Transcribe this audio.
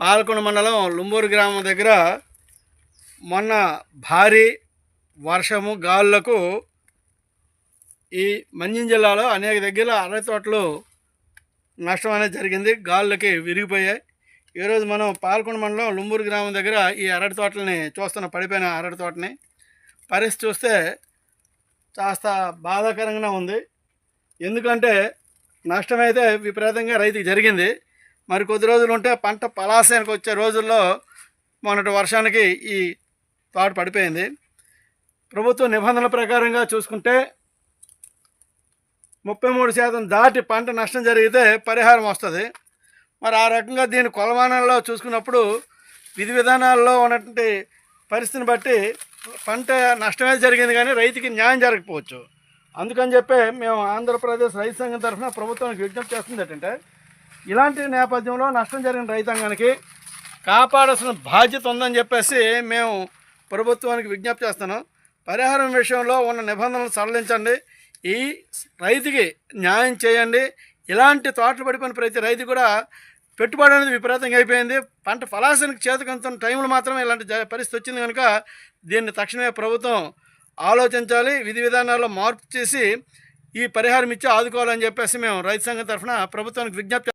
పాలకొండ మండలం లుంబూరు గ్రామం దగ్గర మొన్న భారీ వర్షము గాలులకు ఈ మంజం జిల్లాలో అనేక దగ్గర అరటి తోటలు నష్టం అనేది జరిగింది. గాలులకి విరిగిపోయాయి. ఈరోజు మనం పాలకొండ మండలం లుంబూరు గ్రామం దగ్గర ఈ అరటి తోటలని చూస్తున్న పడిపోయిన అరటి తోటని పరిస్థితి చూస్తే కాస్త బాధాకరంగా ఉంది. ఎందుకంటే నష్టమైతే విపరీతంగా రైతుకి జరిగింది. మరి కొద్ది రోజులు ఉంటే పంట పలాసానికి వచ్చే రోజుల్లో మొన్నటి వర్షానికి ఈ తోట పడిపోయింది. ప్రభుత్వ నిబంధనల ప్రకారంగా చూసుకుంటే ముప్పై మూడు శాతం దాటి పంట నష్టం జరిగితే పరిహారం వస్తుంది. మరి ఆ రకంగా దీని కొలమానంలో చూసుకున్నప్పుడు విధి విధానాల్లో ఉన్నటువంటి పరిస్థితిని బట్టి పంట నష్టమే జరిగింది కానీ రైతుకి న్యాయం జరగకపోవచ్చు. అందుకని చెప్పే మేము ఆంధ్రప్రదేశ్ రైతు సంఘం తరఫున ప్రభుత్వానికి విజ్ఞప్తి చేస్తుంది ఏంటంటే ఇలాంటి నేపథ్యంలో నష్టం జరిగిన రైతాంగానికి కాపాడాల్సిన బాధ్యత ఉందని చెప్పేసి మేము ప్రభుత్వానికి విజ్ఞప్తి చేస్తాను పరిహారం విషయంలో ఉన్న నిబంధనలు సడలించండి. ఈ రైతుకి న్యాయం చేయండి. ఇలాంటి తోటలు పడిపోయిన ప్రతి రైతు కూడా పెట్టుబడి అనేది విపరీతంగా అయిపోయింది. పంట ఫలాసానికి చేతకంతున్న టైంలో మాత్రమే ఇలాంటి జ- పరిస్థితి వచ్చింది కనుక దీన్ని తక్షణమే ప్రభుత్వం ఆలోచించాలి. విధి విధానాల్లో మార్పు చేసి ఈ పరిహారం ఇచ్చి ఆదుకోవాలని చెప్పేసి మేము రైతు సంఘం తరఫున ప్రభుత్వానికి విజ్ఞప్తి